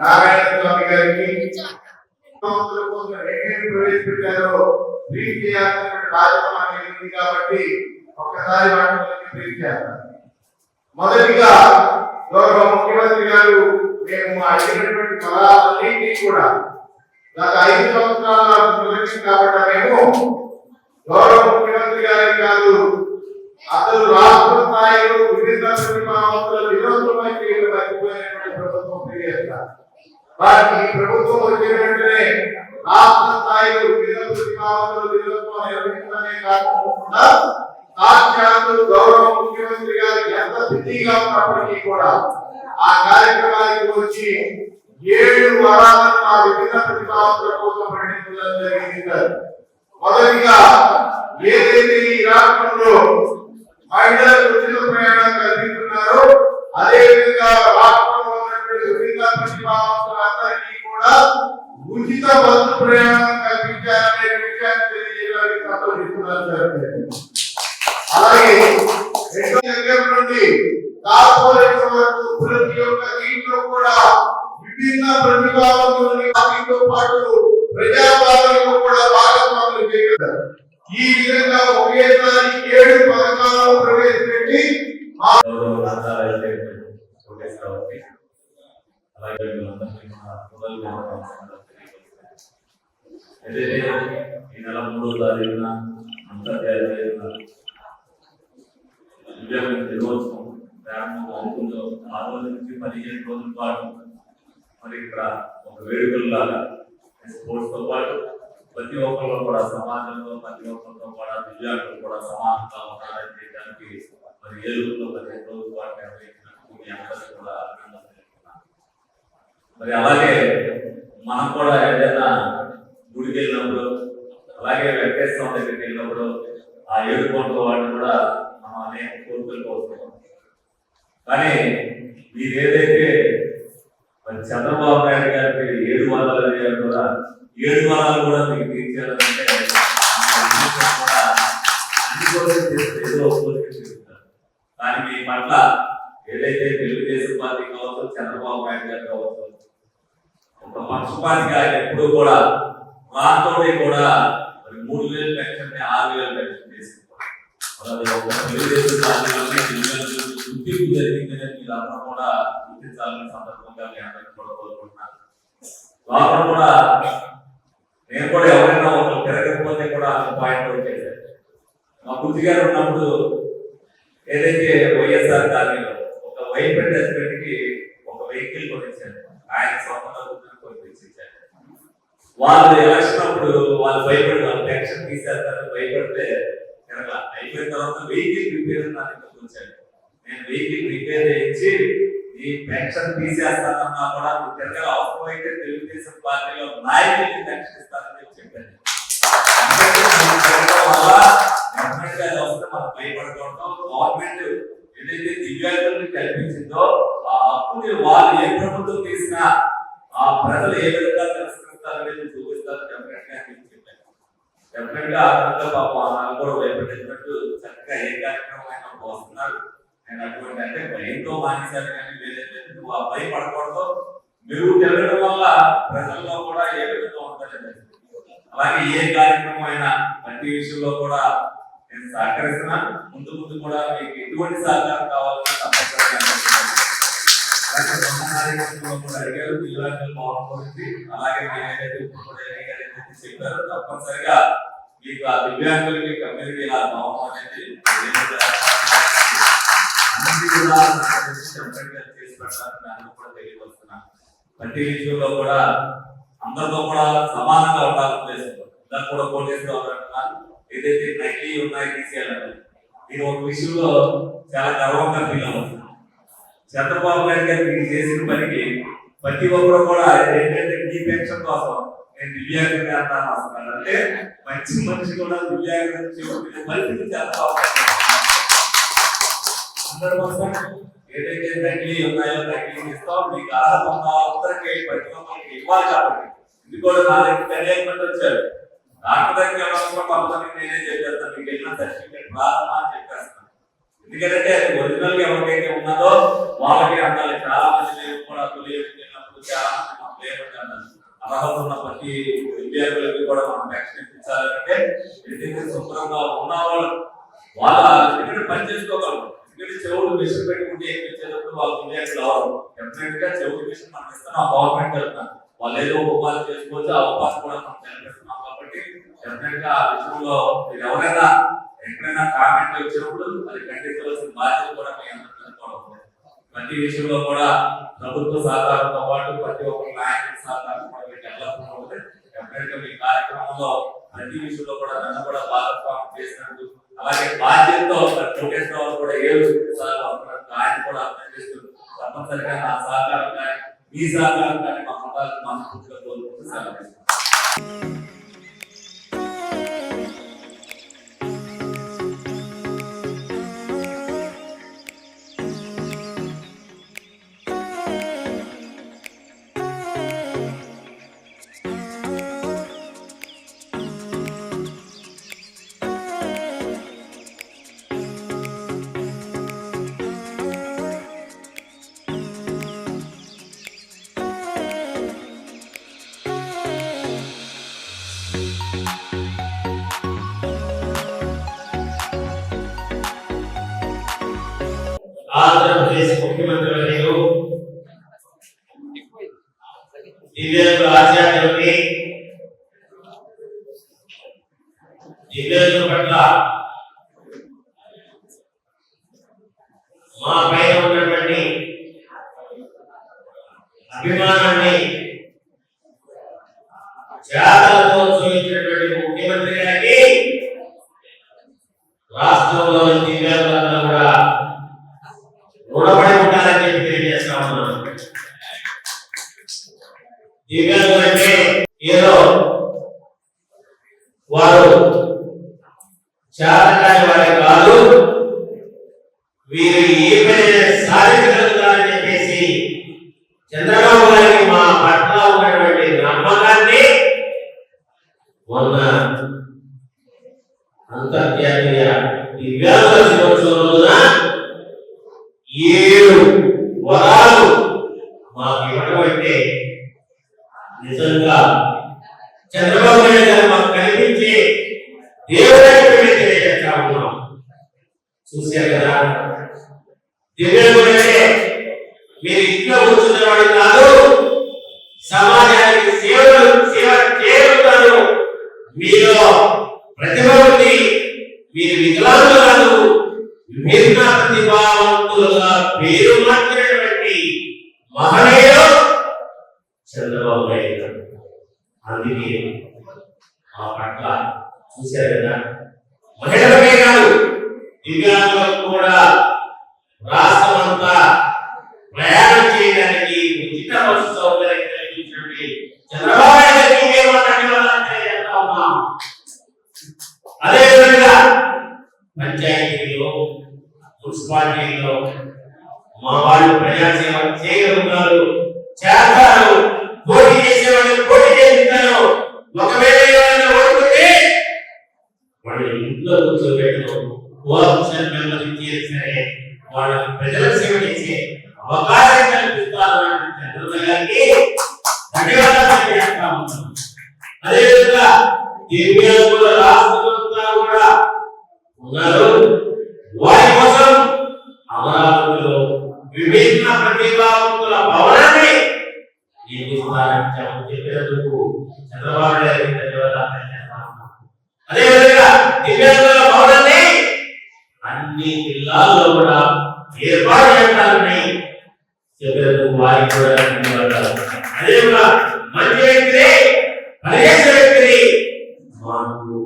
నారాయణ స్వామి గారికి ప్రవేశపెట్టారో కార్యక్రమాన్ని కాబట్టి ఒక్కసారి మొదటిగా గౌరవ ముఖ్యమంత్రి గారు మేము అడిగినటువంటి పదాలన్నింటినీ కూడా గత ఐదు సంవత్సరాల ప్రదర్శన కాబట్టి మేము గౌరవ ముఖ్యమంత్రి గారే కాదు అసలు రాష్ట్ర స్థాయిలో వివిధ ప్రతిభావంతుల ప్రభుత్వం వారికి ప్రభుత్వం వచ్చిన వెంటనే రాష్ట్ర స్థాయిలో వివిధ నిర్వహించడమే కాకుండా సాక్షాత్తు గౌరవ ముఖ్యమంత్రి గారు ఎంత బిజీగా ఉన్నప్పటికీ కూడా ఆ కార్యక్రమానికి వచ్చి ఏడు వరాలను మా వివిధ కోసం ప్రకటించడం జరిగింది సార్. మొదటిగా ఏదైతే ఈ రాష్ట్రంలో మహిళలకు ఉచిత ప్రయాణం కల్పిస్తున్నారో అదే విధంగా ప్రయాణం కల్పించాలనే విషయాన్ని తెలియజేయడానికి అలాగే రెండో దగ్గర నుండి వరకు ప్రతి ఒక్క దీంట్లో కూడా విభిన్న వాటితో పాటు ప్రజాపాలనలో కూడా భాగస్వాములు చేయగలరు ఈ విధంగా ఒకేసారి ఏడు పథకాలను ప్రవేశపెట్టి అలాగే అయితే మన ఈ నెల మూడో తారీఖున అంతర్జాతీయ దివ్యాంగ దినోత్సవం ప్రారంభం అవుతుందో ఆ రోజు నుంచి పదిహేను రోజుల పాటు మరి ఇక్కడ ఒక వేడుకల్లాగా స్పోర్ట్స్తో పాటు ప్రతి ఒక్కరు కూడా సమాజంలో ప్రతి ఒక్కరితో కూడా దివ్యాంగులు కూడా సమానంగా ఉన్నారని చేయడానికి మరి ఏలూరులో పదిహేను రోజుల పాటు నిర్వహించినందుకు మీ అందరికీ కూడా అభినందన తెలుపుతున్నాను. మరి అలాగే మనం కూడా ఏదైనా గుడికి వెళ్ళినప్పుడు అలాగే వెంకటేశ్వర దగ్గరికి వెళ్ళినప్పుడు ఆ ఏడు కోట్ల వాటిని కూడా మనం అనేక కోరికలు కోరుతున్నాం కానీ మీరు ఏదైతే మరి చంద్రబాబు నాయుడు గారికి ఏడు వాదాలు వేయాలి కూడా ఏడు వాదాలు కూడా మీకు తీర్చాలంటే ఏదో కానీ మీ పట్ల ఏదైతే తెలుగుదేశం పార్టీ కావచ్చు చంద్రబాబు నాయుడు గారు కావచ్చు ఒక పక్షపాతిగా ఎప్పుడు కూడా మాతోటి కూడా మరి మూడు వేలు పెన్షన్ ఆరు వేలు పెన్షన్ గుర్తింపు జరిగిందని మీరు అందరూ కూడా గుర్తించాలని సందర్భంగా మీ అందరికీ కూడా కోరుకుంటున్నాను. లోపల కూడా నేను కూడా ఎవరైనా ఒకరు తిరగకపోతే కూడా పాయింట్ అవుట్ చేశాను మా బుద్ధి గారు ఉన్నప్పుడు ఏదైతే వైఎస్ఆర్ కాలనీలో ఒక వైఫ్ అండ్ హస్బెండ్కి ఒక వెహికల్ కొనిచ్చాను ఆయన సొంతంగా కూర్చొని వాళ్ళు ఎలక్షన్ అప్పుడు వాళ్ళు భయపడి వాళ్ళు టెన్షన్ తీసేస్తారని భయపడితే తిరగల అయిపోయిన తర్వాత వెహికల్ రిపేర్ నా దగ్గరకు వచ్చాడు నేను వెహికల్ రిపేర్ చేయించి ఈ పెన్షన్ తీసేస్తానన్నా కూడా నువ్వు తిరగల అవసరమైతే తెలుగుదేశం పార్టీలో నాయకులకి పెన్షన్ ఇస్తానని చెప్పాను. గవర్నమెంట్ వస్తే మనం గవర్నమెంట్ ఏదైతే దివ్యాంగులకు కల్పించిందో ఆ అప్పుని వాళ్ళు ఏ ప్రభుత్వం తీసినా ఆ ప్రజలు ఏ విధంగా చూపిస్తారు. డెఫినెట్గా నేను చెప్పాను. డెఫినెట్గా పాపం కూడా చక్కగా ఏ కార్యక్రమం అయినా వస్తున్నారు నేను అటువంటి అంటే భయంతో మానేశారు కానీ లేదంటే నువ్వు ఆ భయపడకూడదు. మీరు వెళ్ళడం వల్ల ప్రజల్లో కూడా ఏ విధంగా ఉంటుంది అలాగే ఏ కార్యక్రమం అయినా ప్రతి విషయంలో కూడా నేను సహకరిస్తున్నాను. ముందు ముందు కూడా మీకు ఎటువంటి సహకారం కావాలన్నా తప్పకుండా అడిగారు దివ్యాంగుల బాగుంటుంది అలాగే మీరు ఏదైతే చెప్పారో తప్పనిసరిగా మీకు ఆ దివ్యాంగులకి కమ్యూనిటీ ఆ భవనం అనేది కూడా ప్రతి విషయంలో కూడా అందరితో కూడా సమానంగా ఉండాలని ఉద్దేశంతో కూడా పోటీస్తూ ఏదైతే నకిలీ ఉన్నాయి తీసేయాలని నేను ఒక విషయంలో చాలా గర్వంగా ఫీల్ అవుతుంది చంద్రబాబు నాయుడు గారు మీరు చేసిన పనికి ప్రతి ఒక్కరు కూడా ఏంటంటే మీ పెన్షన్ కోసం నేను దివ్యాంగుడిని అంటాను అసలు. అంటే మంచి మనిషి కూడా దివ్యాంగుడు చూపించే పరిస్థితి అందరి కోసం ఏదైతే నకిలీ ఉన్నాయో నకిలీ ఇస్తాం. మీకు అర్హత ఉన్న అందరికీ ప్రతి ఒక్కరికి ఇవ్వాలి కాబట్టి. ఇది కూడా నా దగ్గర తెలియకుండా వచ్చారు. డాక్టర్ దగ్గర ఎవరైనా నేనే చెప్పేస్తాను మీకు వెళ్ళిన సర్టిఫికేట్ రాదమ్మా అని చెప్పేస్తాను. ఎందుకంటే అది ఒరిజినల్గా ఎవరికైతే ఉన్నదో వాళ్ళకి అందాలి. చాలా మంది నేను కూడా తొలియకు వెళ్ళినప్పుడు చాలా మంది మాకు అర్హత ఉన్న ప్రతి విద్యార్థులకి కూడా మనం వ్యాక్సిన్ ఇచ్చాలంటే ఎందుకంటే శుభ్రంగా ఉన్న వాళ్ళు వాళ్ళ ఎందుకంటే పని చేసుకోగలరు. ఎందుకంటే చెవులు మిషన్ పెట్టుకుంటే ఏం వచ్చేటప్పుడు వాళ్ళు విద్యార్థులు అవరు డెఫినెట్గా చెవులు మిషన్ మనం ఇస్తున్నాం గవర్నమెంట్ వెళ్తున్నాం. వాళ్ళు ఏదో ఉపాధి చేసుకోవచ్చు ఆ ఉపాధి కూడా మనం కల్పిస్తున్నాం కాబట్టి డెఫినెట్గా ఆ విషయంలో మీరు ఎవరైనా ఎక్కడైనా కామెంట్ వచ్చినప్పుడు అది ఖండించవలసిన బాధ్యత కూడా మీ అందరికీ ప్రతి విషయంలో కూడా ప్రభుత్వ సహకారంతో పాటు ప్రతి ఒక్క నాయకుల సహకారం కూడా మీకు ఎల్లప్పుడూ ఉంటుంది డెఫినెట్గా మీ కార్యక్రమంలో ప్రతి విషయంలో కూడా నన్ను కూడా భాగస్వామ్యం చేసినట్టు అలాగే బాధ్యతతో లోకేష్ రావు కూడా ఏ సార్ ఆయన కూడా అర్థం చేస్తూ తప్పనిసరిగా నా సహకారం కానీ మీ సహకారం కానీ మా మతాలకు మనస్ఫూర్తిగా కోరుకుంటూ సెలవు దివ్యాంగుల పట్ల మా పైన ఉన్నటువంటి అభిమానాన్ని చేతకాని వారే కాదు. వీరు ఏ పని సాధించగలుగుతారని చెప్పేసి చంద్రబాబు గారికి మా పట్ల ఉన్నటువంటి నమ్మకాన్ని మొన్న అంతర్జాతీయ దివ్యాంగ దినోత్సవం రోజున ఏడు వరాలు మాకు ఇవ్వడం అంటే నిజంగా చంద్రబాబు నాయుడు గారు మాకు కనిపించే దేవుడని మేము తెలియజేస్తా ఉన్నాం చూశారు కదా దివ్యాంగుడు అంటే మీరు ఇంట్లో కూర్చున్నవాడు కాదు. సమాజానికి సేవలు సేవ చేయగలుగుతారు మీలో ప్రతిభ ఉంది. మీరు వికలాంగులు కాదు. విభిన్న ప్రతిభావంతులుగా పేరు మార్చినటువంటి మహనీయుడు చంద్రబాబు నాయుడు అందుకే మా పట్ల చూశారు కదా దివ్యాంగులకు కూడా కూర్చోబెట్టడం కోఆపరేషన్ మెంబర్ ఇచ్చేది ప్రజల సేవ చేసే అవకాశం కల్పిస్తారు చంద్రబాబు గారికి ధన్యవాదాలు తెలియజేస్తా ఉన్నాను. అదేవిధంగా దివ్యాంగుల రాష్ట్రమంతా కూడా ఉన్నారు. వారి కోసం అమరావతిలో విభిన్న ప్రతిభావంతుల భవనాన్ని నిర్మిస్తారని చెప్ప- చెప్పినందుకు చంద్రబాబు గారికి ధన్యవాదాలు తెలియజేస్తాను. అదేవిధంగా అన్ని జిల్లాల్లో కూడా ఏర్పాటు చేస్తారని చెప్పినందుకు వారికి కూడా ధన్యవాదాలు. అదేవిధంగా మంచి మాకు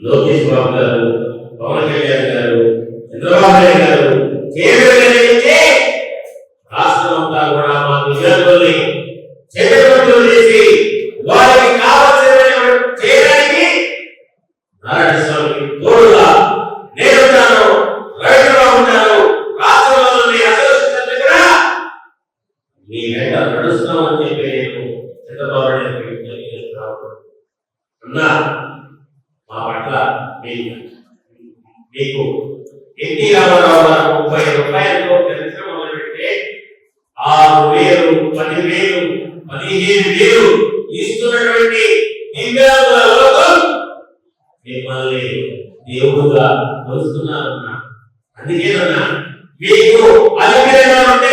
లోకేష్ బాబు గారు పవన్ కళ్యాణ్ గారు చంద్రబాబు నాయుడు గారు చేయగలిగితే అందుకేనన్నా మీకు అధికంగా ఉంటే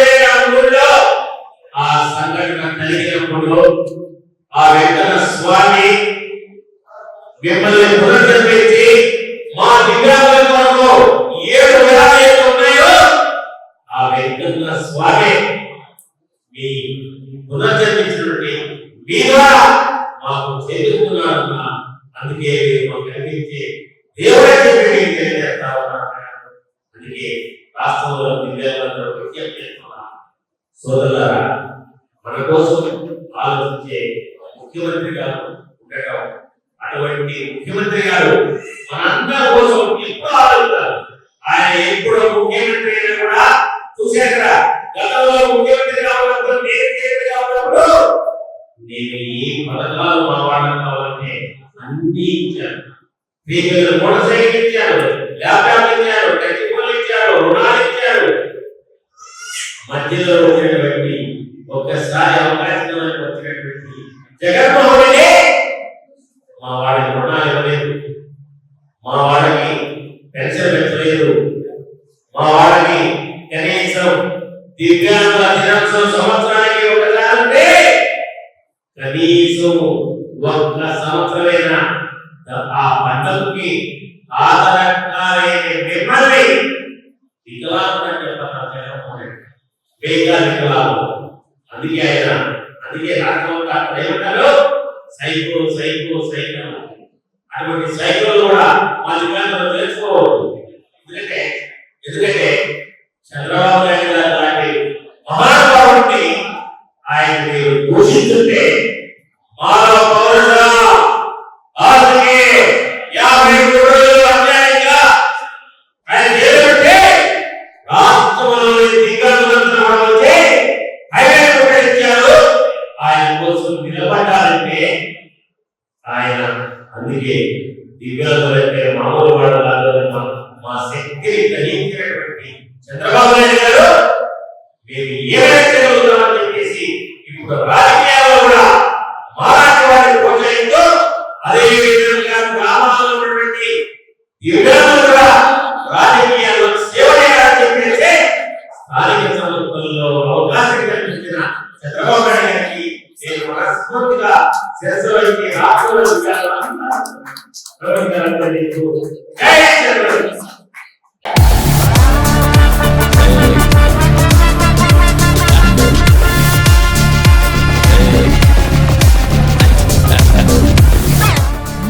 ఆ సంఘటన కలిగినప్పుడు ఆ వెంకన్న స్వామి మిమ్మల్ని అందుకే రాష్ట్రంలో దివ్యాంగులతో విజ్ఞప్తి చేస్తున్నారు సోదరులారా మన కోసం ఆలోచించే ముఖ్యమంత్రి గారు ఉండటం అటువంటి ముఖ్యమంత్రి గారు మనందరి కోసం ఎప్పుడు ఆలోచిస్తారు. ఆయన ఎప్పుడో ముఖ్యమంత్రి అయినా కూడా చూసేసరా గతంలో ముఖ్యమంత్రి కావాలన్నప్పుడు నేను ముఖ్యమంత్రి కావాలన్నప్పుడు నేను ఈ పథకాలు మా వాళ్ళకి కావాలంటే అన్ని ఇచ్చాను. మధ్యలో వచ్చినటువంటి ఒక్కసారి అవకాశం వచ్చినటువంటి జగన్మోహన్ మా వాళ్ళకి రుణాలు ఇవ్వలేదు. మా వాళ్ళకి పెన్షన్ పెట్టలేదు. మా వాళ్ళకి కనీసం దివ్యాంగుల దినోత్సవం సంవత్సరానికి ఒకసారి కనీసం ఒక్క సంవత్సరమైన ఆ పంటలకి ఆధారకారైన మిమ్మల్ని వికలాంగులని చెప్పారు జగన్మోహన్ రెడ్డి వేగా వికలాంగులు అందుకే ఆయన అందుకే రాష్ట్రంలో అక్కడ ఏమంటారు సైకిల్ సైకిల్ అటువంటి సైకిల్ కూడా మా దివ్యాంగులు తెలుసుకోవద్దు అవకాశం కల్పించిన చంద్రబాబు నాయుడు గారికి నేను మనస్ఫూర్తిగా రాష్ట్రంలో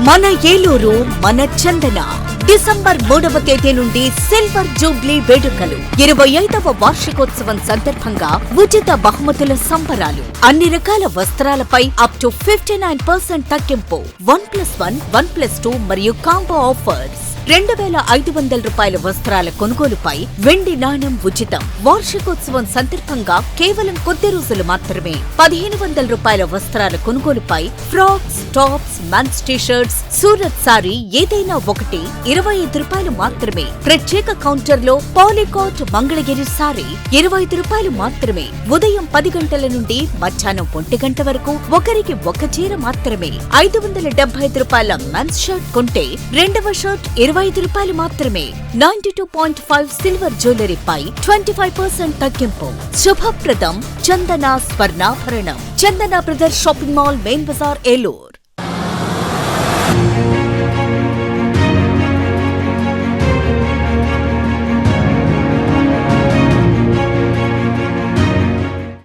మన ఏలూరు మన చందన. డిసెంబర్ మూడవ తేదీ నుండి సిల్వర్ జూబ్లీ వేడుకలు. ఇరవై ఐదవ వార్షికోత్సవం సందర్భంగా ఉచిత బహుమతుల సంబరాలు. అన్ని రకాల వస్త్రాలపై up to fifty nine percent తగ్గింపు. One plus one one plus two మరియు కాంబో ఆఫర్స్ రెండు వేల ఐదు వందల రూపాయల వస్త్రాల కొనుగోలుపై వెండి నాణం ఉచితం. వార్షికోత్సవం సందర్భంగా కేవలం కొద్ది రోజులు మాత్రమే పదిహేను వందల రూపాయల వస్త్రాల కొనుగోలుపై frocks tops mens t-shirts Surat sari ఏదైనా ఒకటి ఇరవై ఐదు రూపాయలు మాత్రమే. ప్రత్యేక కౌంటర్లో పాలికాట్ మంగళగిరి సారీ ఇరవై ఐదు రూపాయలు మాత్రమే. ఉదయం పది గంటల నుండి మధ్యాహ్నం ఒంటి గంట వరకు ఒకరికి ఒక చీర మాత్రమే. ఐదు వందల డెబ్బై ఐదు రూపాయల మెన్స్ షర్ట్ కొంటే రెండవ షర్ట్ ఇరవై ఇరవై ఐదు రూపాయలు మాత్రమే. Ninety two point five silver జ్యువెలరీపై twenty five percent తగ్గింపు. శుభప్రదం Chandana స్వర్ణాభరణం. Chandana brother shopping mall main bazaar Eluru.